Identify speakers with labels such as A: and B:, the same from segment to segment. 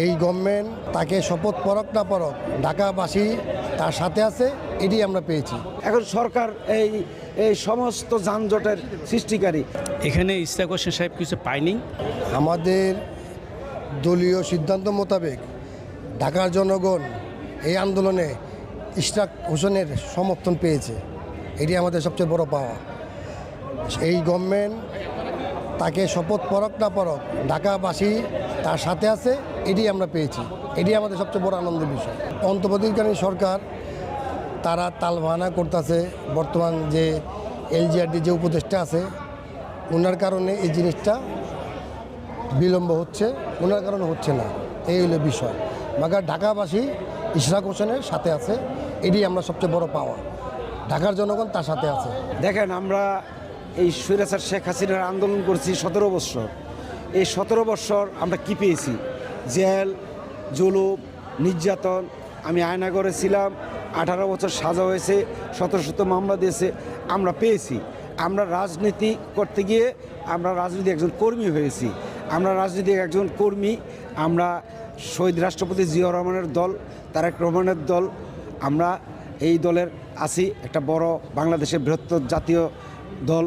A: এই গভর্নমেন্ট তাকে শপথ পরক না পরক ঢাকাবাসী তার সাথে আছে এটি আমরা পেয়েছি।
B: এখন সরকার এই এই সমস্ত যানজটের সৃষ্টিকারী।
C: এখানে ইস্তাক হোসেন সাহেব কিছু পায়নি?
A: আমাদের দলীয় সিদ্ধান্ত মোতাবেক ঢাকার জনগণ এই আন্দোলনে ইশরাক হোসেনের সমর্থন পেয়েছে। এটি আমাদের সবচেয়ে বড় পাওয়া। এই গভর্নমেন্ট তাকে শপথ পরক না পরক, ঢাকাবাসী তার সাথে আছে, এটি আমরা পেয়েছি। এটি আমাদের সবচেয়ে বড় আনন্দের বিষয়। অন্তর্বর্তীকালীন সরকার, তারা তালবাহানা করতেছে, বর্তমান যে এলজিআরডি যে উপদেষ্টা আছে ওনার কারণে এই জিনিসটা বিলম্ব হচ্ছে ওনার কারণে হচ্ছে না। এই হলো বিষয়। মাগার ঢাকাবাসী ইশরাক হোসেনের সাথে আছে, এটি আমরা সবচেয়ে বড় পাওয়া। ঢাকার জনগণ তার সাথে আছে।
B: দেখেন, আমরা এই সুরাচার শেখ হাসিনার আন্দোলন করছি সতেরো বৎসর এই সতেরো বৎসর আমরা কি পেয়েছি? জেল, জুলুম, নির্যাতন, আমি আয়নাগরে ছিলাম, আঠারো বছর সাজা হয়েছে, শত শত মামলা দিয়েছে, আমরা পেয়েছি। আমরা রাজনীতি করতে গিয়ে আমরা রাজনীতি একজন কর্মী হয়েছি। আমরা রাজনীতিক একজন কর্মী, আমরা শহীদ রাষ্ট্রপতি জিয়াউর রহমানের দল, তারেক রহমানের দল, আমরা এই দলের আছি, একটা বড় বাংলাদেশের বৃহত্তর জাতীয় দল।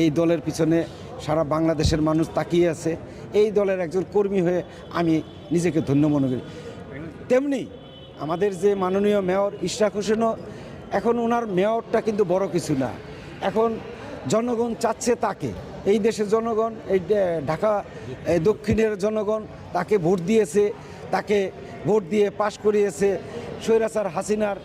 B: এই দলের পিছনে সারা বাংলাদেশের মানুষ তাকিয়ে আছে। এই দলের একজন কর্মী হয়ে আমি নিজেকে ধন্য মনে করি। তেমনি আমাদের যে মাননীয় মেয়র ইশরাক হোসেনও এখন ওনার মেয়রটা কিন্তু বড় কিছু না। এখন জনগণ চাচ্ছে তাকে। এই দেশের জনগণ, এই ঢাকা দক্ষিণের জনগণ তাকে ভোট দিয়েছে, তাকে ভোট দিয়ে পাশ করিয়েছে। স্বৈরাচার হাসিনার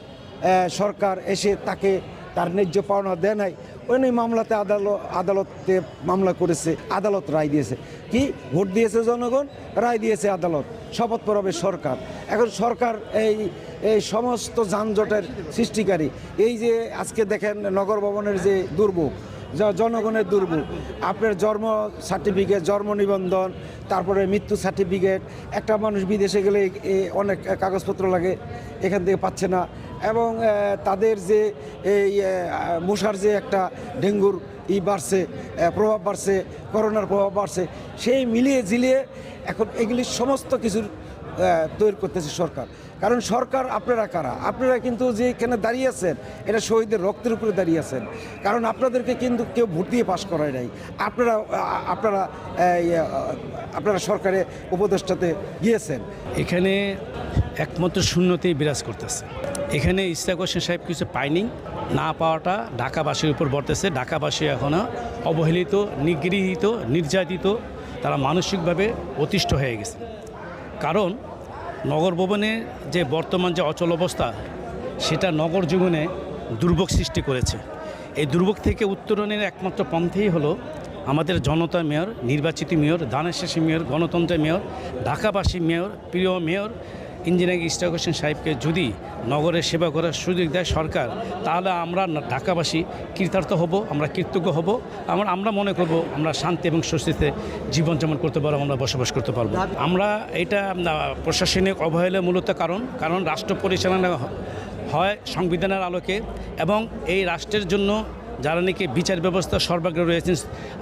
B: সরকার এসে তাকে তার ন্যায্য পাওনা দেয় নাই। ওই মামলাতে আদালত আদালতে মামলা করেছে, আদালত রায় দিয়েছে। কি? ভোট দিয়েছে জনগণ, রায় দিয়েছে আদালত, শপথ পড়াবে সরকার। এখন সরকার এই এই সমস্ত যানজটের সৃষ্টিকারী। এই যে আজকে দেখেন নগর ভবনের যে দুর্ভোগ জনগণের দুর্ভোগ। আপনার জন্ম সার্টিফিকেট জন্ম নিবন্ধন, তারপরে মৃত্যু সার্টিফিকেট একটা মানুষ বিদেশে গেলে অনেক কাগজপত্র লাগে, এখান থেকে পাচ্ছে না। এবং তাদের যে এই মশার যে একটা ডেঙ্গুর ই বাড়ছে প্রভাব বাড়ছে, করোনার প্রভাব বাড়ছে, সেই মিলিয়ে ঝিলিয়ে এখন এগুলি সমস্ত কিছুর তৈরি করতেছে সরকার। কারণ সরকার আপনারা কারা? আপনারা কিন্তু যে এখানে দাঁড়িয়ে আছেন, এটা শহীদের রক্তের উপরে দাঁড়িয়ে আছেন। কারণ আপনাদেরকে কিন্তু কেউ ভোট দিয়ে পাশ করায় নাই। আপনারা আপনারা আপনারা সরকারে উপদেষ্টাতে গিয়েছেন।
C: এখানে একমাত্র শূন্যতেই বিরাজ করতেছে। এখানে ইস্তাক হোসেন সাহেব কিছু পায়নি। না পাওয়াটা ঢাকাবাসীর উপর বর্তেছে। ঢাকাবাসী এখনও অবহেলিত, নিগৃহীত, নির্যাতিত, তারা মানসিকভাবে অতিষ্ঠ হয়ে গেছে। কারণ নগর ভবনে যে বর্তমান যে অচল অবস্থা, সেটা নগর জীবনে দুর্ভোগ সৃষ্টি করেছে। এই দুর্ভোগ থেকে উত্তরণের একমাত্র পন্থেই হলো আমাদের জনতা মেয়র, নির্বাচিত মেয়র দানের মেয়র, গণতন্ত্রের মেয়র, ঢাকাবাসী মেয়র, প্রিয় মেয়র ইঞ্জিনিয়ারিং ইস্টাক হোসেন সাহেবকে যদি নগরের সেবা করার সুযোগ দেয় সরকার, তাহলে আমরা ঢাকাবাসী কৃতার্থ হব, আমরা কৃতজ্ঞ হব। আমরা আমরা মনে করব আমরা শান্তি এবং স্বস্তিতে জীবনযাপন করতে পারব, আমরা বসবাস করতে পারব। আমরা এটা প্রশাসনিক অবহেলা মূলত কারণ কারণ রাষ্ট্র পরিচালনা হয় সংবিধানের আলোকে এবং এই রাষ্ট্রের জন্য যারা নাকি বিচার ব্যবস্থা সর্বাগ্রে রয়েছেন,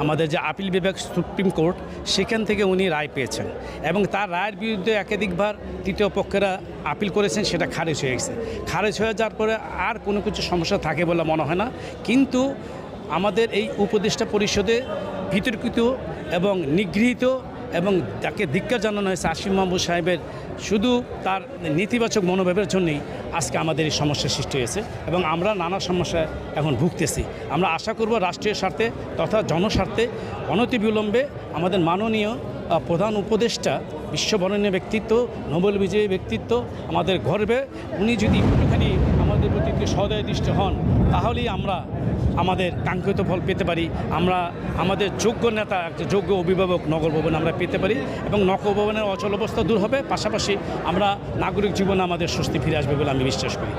C: আমাদের যে আপিল বিভাগ সুপ্রিম কোর্ট, সেখান থেকে উনি রায় পেয়েছেন। এবং তার রায়ের বিরুদ্ধে একাধিকবার তৃতীয় পক্ষেরা আপিল করেছেন, সেটা খারিজ হয়ে গেছে। খারিজ হয়ে যাওয়ার পরে আর কোনো কিছু সমস্যা থাকে বলে মনে হয় না। কিন্তু আমাদের এই উপদেষ্টা পরিষদে বিতর্কিত এবং নিগৃহীত এবং তাকে ধিক্কার জানানো হয়েছে আসিম মাহমুদ সাহেবের শুধু তার নেতিবাচক মনোভাবের জন্যই আজকে আমাদের এই সমস্যার সৃষ্টি হয়েছে এবং আমরা নানা সমস্যায় এখন ভুগতেছি। আমরা আশা করব রাষ্ট্রীয় স্বার্থে তথা জনস্বার্থে অনতিবিলম্বে আমাদের মাননীয় প্রধান উপদেষ্টা, বিশ্ববরণীয় ব্যক্তিত্ব, নোবেল বিজয়ী ব্যক্তিত্ব আমাদের গর্বে, উনি যদি একটুখানি আমাদের সদয় দৃষ্টি হন, তাহলেই আমরা আমাদের কাঙ্ক্ষিত ফল পেতে পারি। আমরা আমাদের যোগ্য নেতা একটা যোগ্য অভিভাবক নগর ভবন আমরা পেতে পারি এবং নগর ভবনের অচল অবস্থা দূর হবে। পাশাপাশি আমরা নাগরিক জীবনে আমাদের স্বস্তি ফিরে আসবে বলে আমি বিশ্বাস করি।